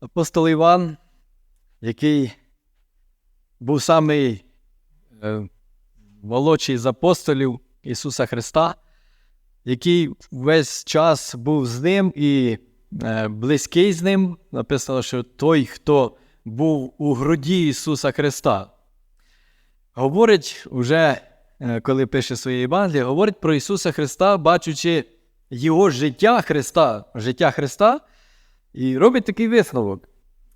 апостол Іван, який був самий е, молодший з апостолів Ісуса Христа, який весь час був з ним і е, близький з ним. Написано, що той, хто був у груді Ісуса Христа. Говорить уже, е, коли пише своє Євангеліє, говорить про Ісуса Христа, бачучи Його життя Христа, життя Христа, і робить такий висновок.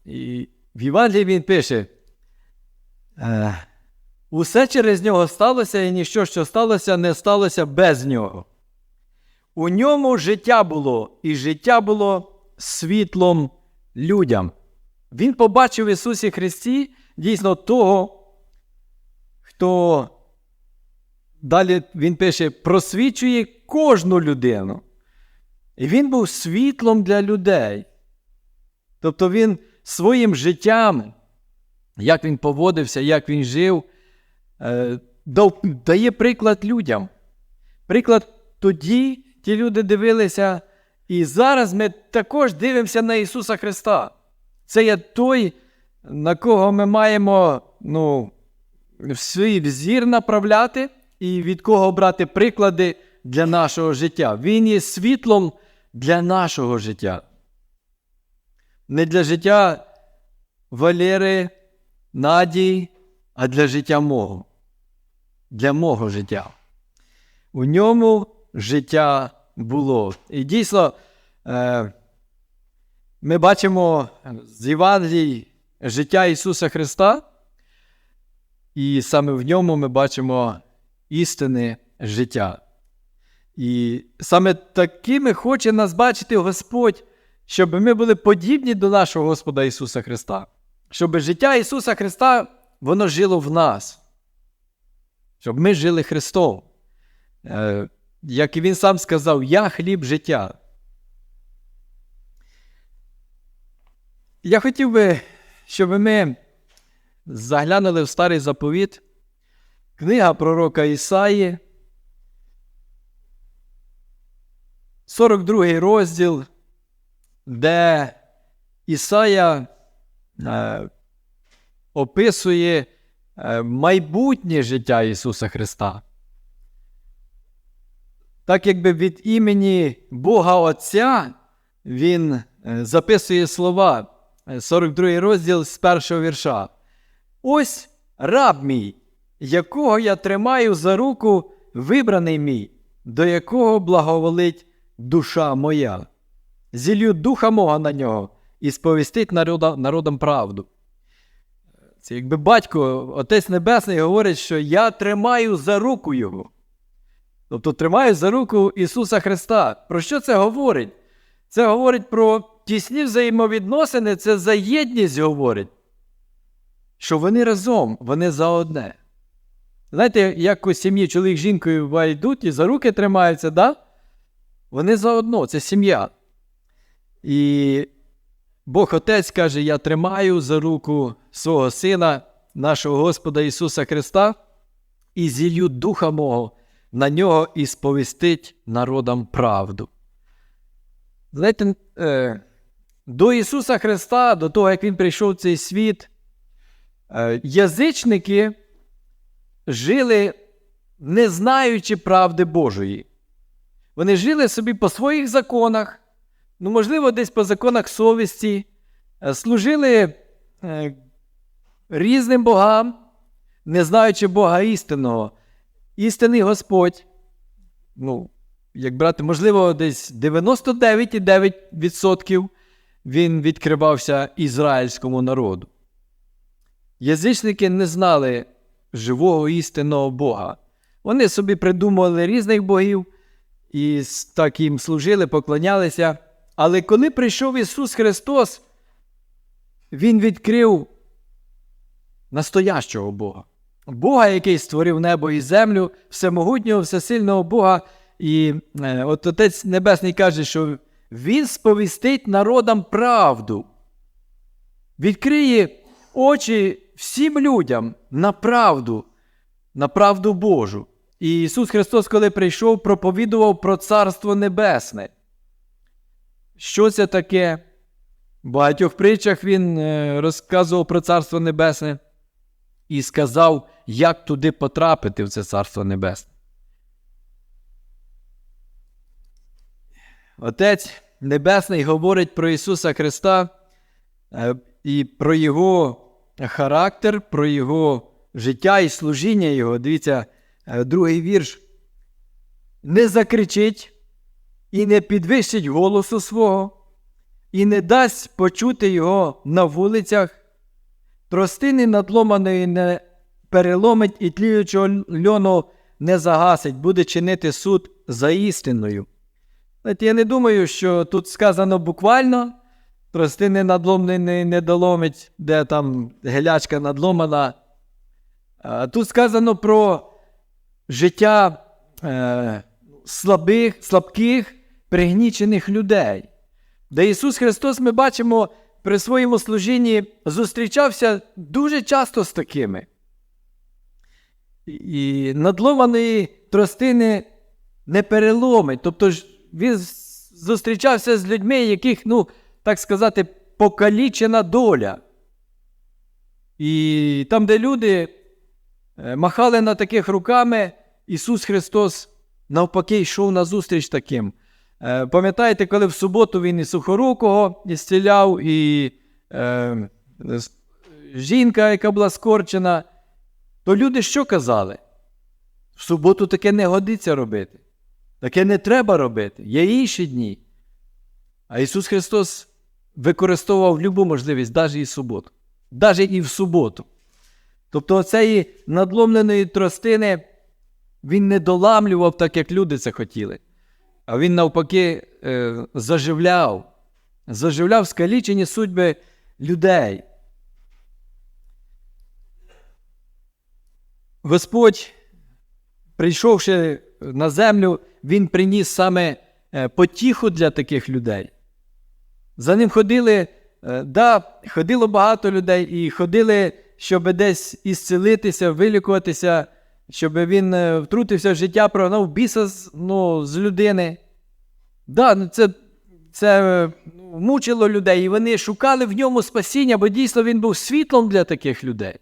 І в Євангелії він пише: е, усе через нього сталося, і ніщо, що сталося, не сталося без нього. У ньому життя було, і життя було світлом людям. Він побачив в Ісусі Христі дійсно того, хто далі він пише, просвічує кожну людину. І він був світлом для людей. Тобто він своїм життям, як він поводився, як він жив, е, дає приклад людям. Приклад тоді ті люди дивилися, і зараз ми також дивимося на Ісуса Христа. Це є той, на кого ми маємо ну, свій взір направляти і від кого брати приклади для нашого життя. Він є світлом для нашого життя. Не для життя Валери, Надії, а для життя мого. Для мого життя. У ньому життя було. І дійсно, е, ми бачимо з Євангелій життя Ісуса Христа, і саме в ньому ми бачимо істинне життя. І саме такими хоче нас бачити Господь, щоб ми були подібні до нашого Господа Ісуса Христа. Щоб життя Ісуса Христа воно жило в нас. Щоб ми жили Христом. Е, Як і Він сам сказав, я хліб життя. Я хотів би, щоб ми заглянули в старий заповіт, книга пророка Ісаї, 42 розділ, де Ісая е, описує е, майбутнє життя Ісуса Христа. Так якби від імені Бога Отця Він е, записує слова, е, 42 розділ з першого вірша. Ось раб мій, якого я тримаю за руку, вибраний мій, до якого благоволить душа моя. Зілью духа мого на нього і сповістить народа, народам правду. Це якби батько, Отець Небесний, говорить, що я тримаю за руку Його. Тобто тримаю за руку Ісуса Христа. Про що це говорить? Це говорить про тісні взаємовідносини, це за єдність говорить. Що вони разом, вони за одне. Знаєте, як у сім'ї чоловік з жінкою йдуть і за руки тримаються, да? вони заодно, це сім'я. І Бог Отець каже: Я тримаю за руку свого Сина, нашого Господа Ісуса Христа, і зілью духа мого на нього і сповістить народам правду. Знаєте, е, до Ісуса Христа, до того, як Він прийшов в цей світ, е, язичники жили, не знаючи правди Божої. Вони жили собі по своїх законах, ну, можливо, десь по законах совісті, е, служили е, різним богам, не знаючи Бога істинного. Істинний Господь, ну, як брати, можливо, десь 99,9% він відкривався ізраїльському народу. Язичники не знали живого істинного Бога. Вони собі придумували різних богів і так їм служили, поклонялися. Але коли прийшов Ісус Христос, Він відкрив настоящого Бога. Бога, який створив небо і землю, всемогутнього, всесильного Бога. І е, от Отець Небесний каже, що Він сповістить народам правду, відкриє очі всім людям на правду, на правду Божу. І Ісус Христос, коли прийшов, проповідував про Царство Небесне. Що це таке? В багатьох притчах він е, розказував про Царство Небесне і сказав, як туди потрапити в це Царство Небесне. Отець Небесний говорить про Ісуса Христа е, і про Його характер, про Його життя і служіння Його. Дивіться, е, другий вірш. Не закричить і не підвищить голосу свого, і не дасть почути його на вулицях, тростини надломаної не переломить і тліючого льону не загасить, буде чинити суд за істиною. Я не думаю, що тут сказано буквально, тростини надломаної не доломить, де там гелячка надломана. Тут сказано про життя е, слабих, слабких, пригнічених людей. Де Ісус Христос, ми бачимо, при своєму служінні зустрічався дуже часто з такими. І надломаної тростини не переломить. Тобто ж він зустрічався з людьми, яких, ну, так сказати, покалічена доля. І там, де люди е, махали на таких руками, Ісус Христос навпаки йшов на зустріч таким. Е, Пам'ятаєте, коли в суботу він і сухорукого ісціляв, і е, жінка, яка була скорчена, то люди що казали? В суботу таке не годиться робити. Таке не треба робити. Є інші дні. А Ісус Христос використовував любу можливість, навіть і в суботу. Навіть і в суботу. Тобто оцеї надломленої тростини він не доламлював так, як люди це хотіли. А він навпаки е, заживляв, заживляв скалічені судьби людей. Господь, прийшовши на землю, Він приніс саме е, потіху для таких людей. За ним ходили, е, да, ходило багато людей, і ходили, щоб десь ісцелитися, вилікуватися, щоб він е, втрутився в життя, прогнав біса з, ну, з людини. Да, ну це, це е, мучило людей, і вони шукали в ньому спасіння, бо дійсно він був світлом для таких людей.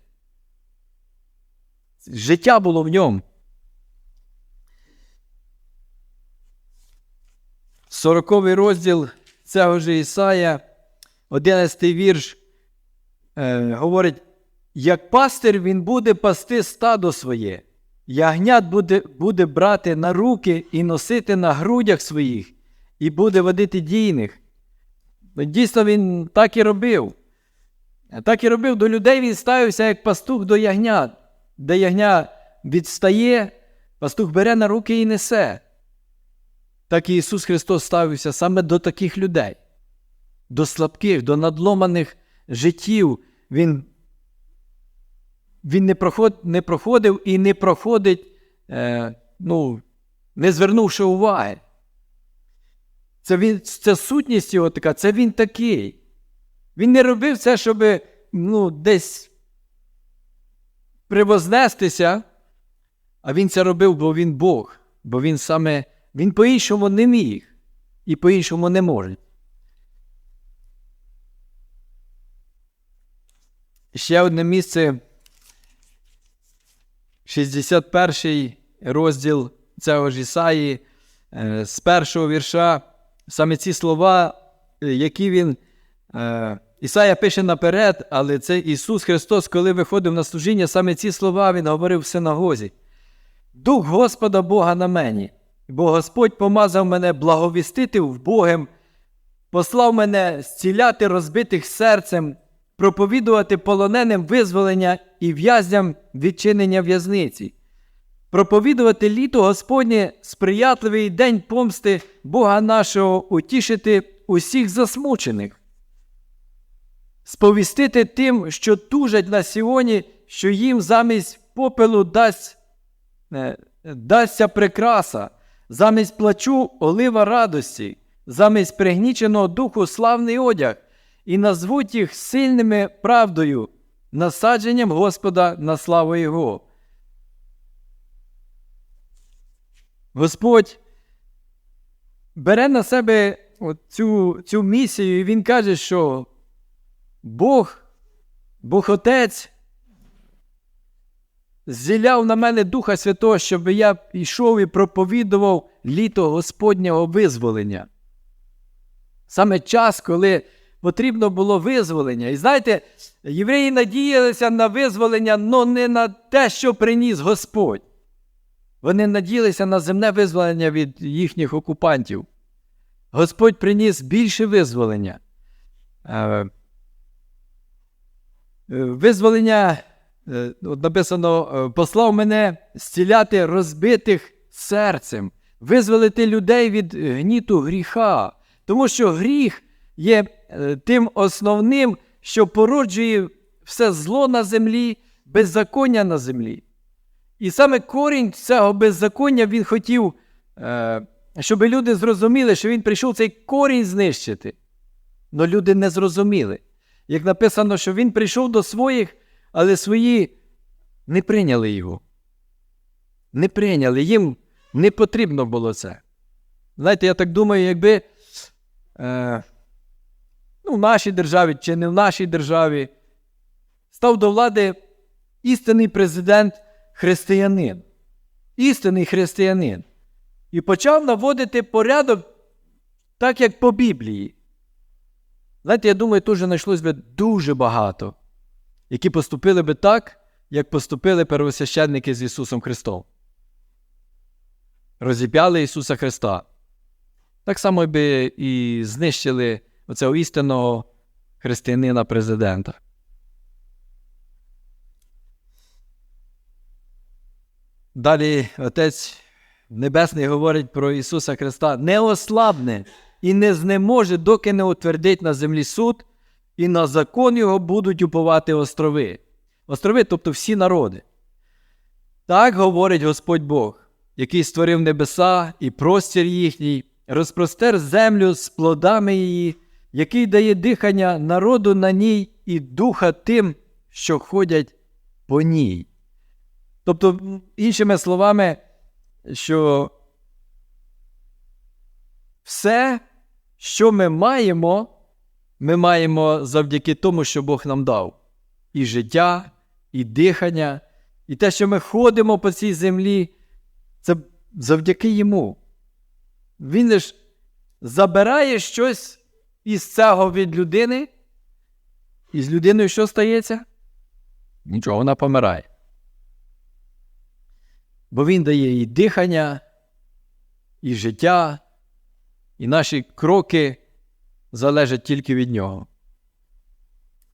Життя було в ньому. Сороковий розділ цього ж Ісая, 11 вірш, е, говорить: як пастир він буде пасти стадо своє, ягнят буде, буде брати на руки і носити на грудях своїх, і буде водити дійних. Ну, Дійсно, він так і робив. Так і робив. До людей він ставився як пастух до ягнят, де ягня відстає, пастух бере на руки і несе. Так і Ісус Христос ставився саме до таких людей, до слабких, до надломаних життів. Він, він не, проход, не проходив і не проходить, е, ну, не звернувши уваги. Це, він, це сутність його така, це він такий. Він не робив це, щоб ну, десь привознестися, а він це робив, бо він Бог, бо він саме він по-іншому не міг і по-іншому не може. Ще одне місце. 61 розділ цього ж Ісаї, е, з першого вірша, саме ці слова, е, які він. е, Ісая пише наперед, але це Ісус Христос, коли виходив на служіння, саме ці слова Він говорив в синагозі. Дух Господа Бога на мені, бо Господь помазав мене благовістити вбогим, послав мене зціляти розбитих серцем, проповідувати полоненим визволення і в'язням відчинення в'язниці, проповідувати літо Господнє сприятливий день помсти Бога нашого, утішити усіх засмучених. Сповістити тим, що тужать на Сіоні, що їм замість попелу дасть, е, дасться прикраса, замість плачу олива радості, замість пригніченого духу славний одяг, і назвуть їх сильними правдою, насадженням Господа на славу Його. Господь бере на себе цю, цю місію, і він каже, що Бог, Бог Отець зіляв на мене Духа Святого, щоб я йшов і проповідував літо Господнього визволення. Саме час, коли потрібно було визволення. І знаєте, євреї надіялися на визволення, але не на те, що приніс Господь. Вони надіялися на земне визволення від їхніх окупантів. Господь приніс більше визволення. Е, е, Визволення, е, от написано, послав мене зціляти розбитих серцем, визволити людей від гніту гріха. Тому що гріх є е, тим основним, що породжує все зло на землі, беззаконня на землі. І саме корінь цього беззаконня він хотів, е, щоб люди зрозуміли, що він прийшов цей корінь знищити. Но люди не зрозуміли. Як написано, що він прийшов до своїх, але свої не прийняли його. Не прийняли, їм не потрібно було це. Знаєте, я так думаю, якби е, ну, в нашій державі чи не в нашій державі став до влади істинний президент християнин. Істинний християнин. І почав наводити порядок так, як по Біблії. Знаєте, я думаю, тут знайшлось би дуже багато, які поступили би так, як поступили первосвященники з Ісусом Христом. Розіп'яли Ісуса Христа. Так само би і знищили оцього істинного християнина президента. Далі Отець Небесний говорить про Ісуса Христа не ослабне і не знеможе, доки не утвердить на землі суд, і на закон його будуть уповати острови. Острови, тобто всі народи. Так говорить Господь Бог, який створив небеса і простір їхній, розпростер землю з плодами її, який дає дихання народу на ній і духа тим, що ходять по ній. Тобто, іншими словами, що все, що ми маємо, ми маємо завдяки тому, що Бог нам дав. І життя, і дихання, і те, що ми ходимо по цій землі, це завдяки йому. Він лиш забирає щось із цього від людини, і з людиною що стається? Нічого, вона помирає. Бо він дає і дихання, і життя, і наші кроки залежать тільки від нього.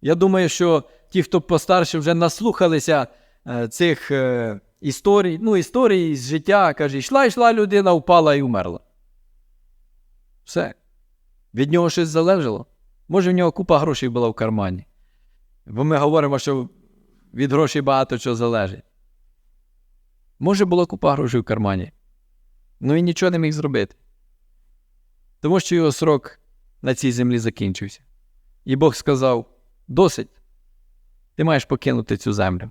Я думаю, що ті, хто постарше вже наслухалися е, цих е, історій, ну, історій з життя, каже, йшла, йшла людина, впала і умерла. Все. Від нього щось залежало. Може, в нього купа грошей була в кармані. Бо ми говоримо, що від грошей багато чого залежить. Може, була купа грошей в кармані. Ну він нічого не міг зробити. Тому що його срок на цій землі закінчився. І Бог сказав: досить, ти маєш покинути цю землю.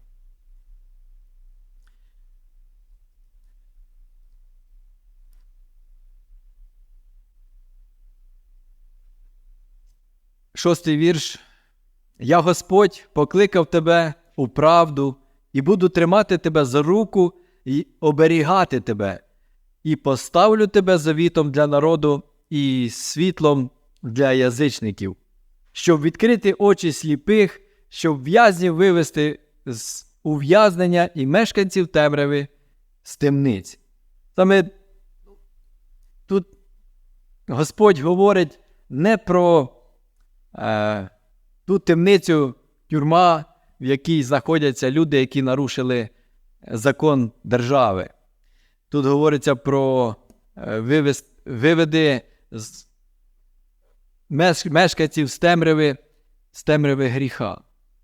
Шостий вірш. Я Господь покликав тебе у правду і буду тримати тебе за руку і оберігати тебе, і поставлю тебе завітом для народу і світлом для язичників, щоб відкрити очі сліпих, щоб в'язнів вивести з ув'язнення і мешканців темряви з темниць. Саме тут Господь говорить не про ту темницю, тюрма, в якій знаходяться люди, які нарушили закон держави. Тут говориться про е, виведи з мешканців з темряви, з темряви гріха,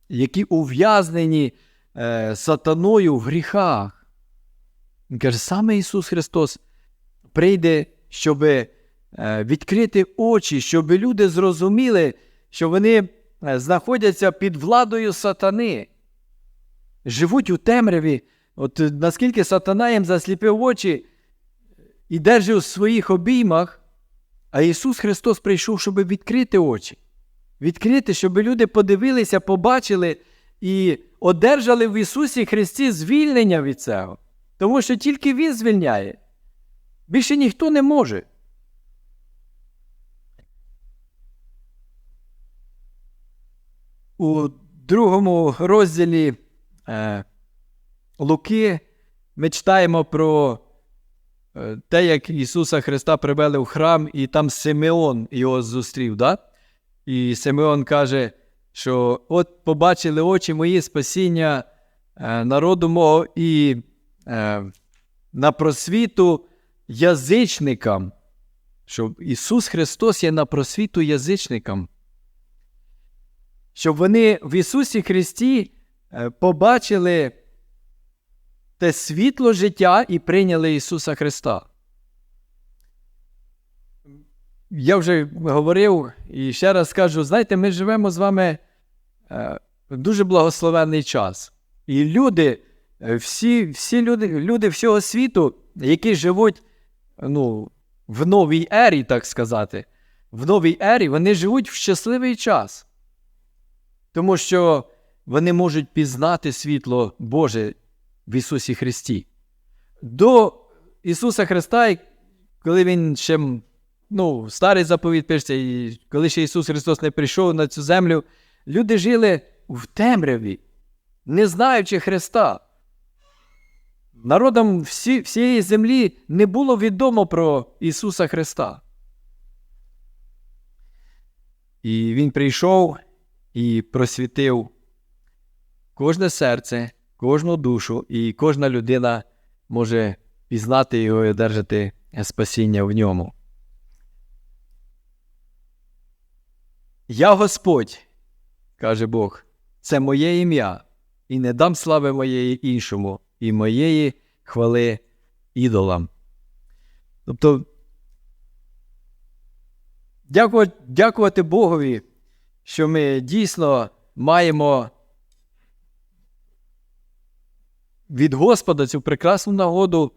які ув'язнені е, сатаною в гріхах. Він каже, саме Ісус Христос прийде, щоб відкрити очі, щоб люди зрозуміли, що вони е, знаходяться під владою сатани, живуть у темряві. От е, наскільки сатана їм засліпив очі і держить у своїх обіймах, А Ісус Христос прийшов, щоб відкрити очі. Відкрити, щоб люди подивилися, побачили і одержали в Ісусі Христі звільнення від цього. Тому що тільки Він звільняє. Більше ніхто не може. У другому розділі е, Луки ми читаємо про е, те, як Ісуса Христа привели в храм, і там Симеон його зустрів. Да? І Симеон каже, що от побачили очі мої спасіння е, народу мого і е, на просвіту язичникам, що Ісус Христос є на просвіту язичникам. Щоб вони в Ісусі Христі е, побачили те світло життя і прийняли Ісуса Христа. Я вже говорив і ще раз скажу: знаєте, ми живемо з вами е, в дуже благословенний час. І люди, е, всі всі люди, люди всього світу, які живуть ну, в новій ері, так сказати, в новій ері, вони живуть в щасливий час. Тому що вони можуть пізнати світло Боже в Ісусі Христі. До Ісуса Христа, коли Він ще ну, старий заповіт пишеться, і коли ще Ісус Христос не прийшов на цю землю, люди жили в темряві, не знаючи Христа. Народам всі, всієї землі не було відомо про Ісуса Христа. І Він прийшов і просвітив кожне серце, кожну душу, і кожна людина може пізнати його і одержати спасіння в ньому. Я Господь, каже Бог, це моє ім'я, і не дам слави моєї іншому, і моєї хвали ідолам. Тобто, дякувати, Богові, що ми дійсно маємо від Господа цю прекрасну нагоду,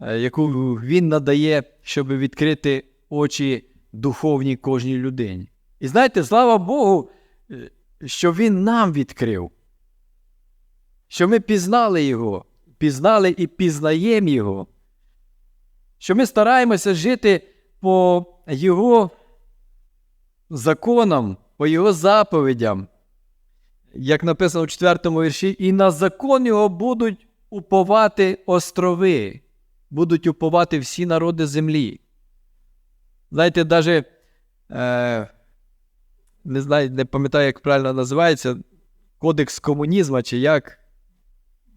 е, яку Він надає, щоб відкрити очі духовні кожній людині. І знаєте, слава Богу, е, що Він нам відкрив, що ми пізнали Його, пізнали і пізнаємо Його, що ми стараємося жити по Його законам, по Його заповідям, як написано у 4 вірші, і на закон Його будуть уповати острови, будуть уповати всі народи землі. Знаєте, навіть е, не знаю, не пам'ятаю, як правильно називається, Кодекс комунізму, чи як.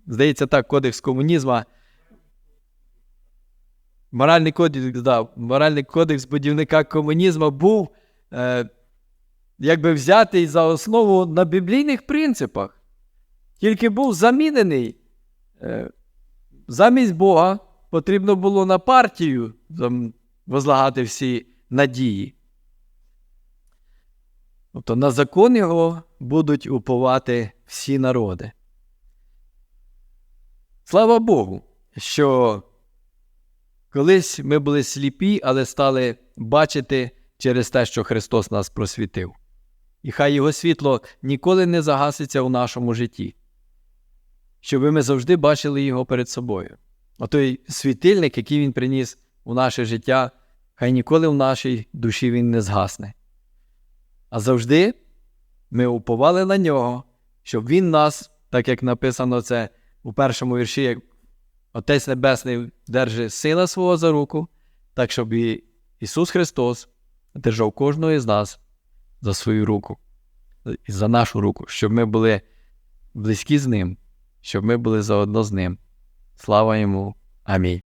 Здається, так, Кодекс комунізму. Моральний кодекс, да, моральний кодекс будівника комунізму був е, якби взятий за основу на біблійних принципах, тільки був замінений. Е, замість Бога потрібно було на партію возлагати всі надії. Тобто на закон його будуть уповати всі народи. Слава Богу, що колись ми були сліпі, але стали бачити через те, що Христос нас просвітив. І хай Його світло ніколи не загаситься у нашому житті, щоб ми завжди бачили Його перед собою. Отой світильник, який Він приніс у наше життя, хай ніколи в нашій душі він не згасне. А завжди ми уповали на нього, щоб Він нас, так як написано це у першому вірші, як Отець Небесний держить сина свого за руку, так щоб і Ісус Христос держав кожного із нас за свою руку, за нашу руку, щоб ми були близькі з Ним, щоб ми були заодно з Ним. Слава йому. Амінь.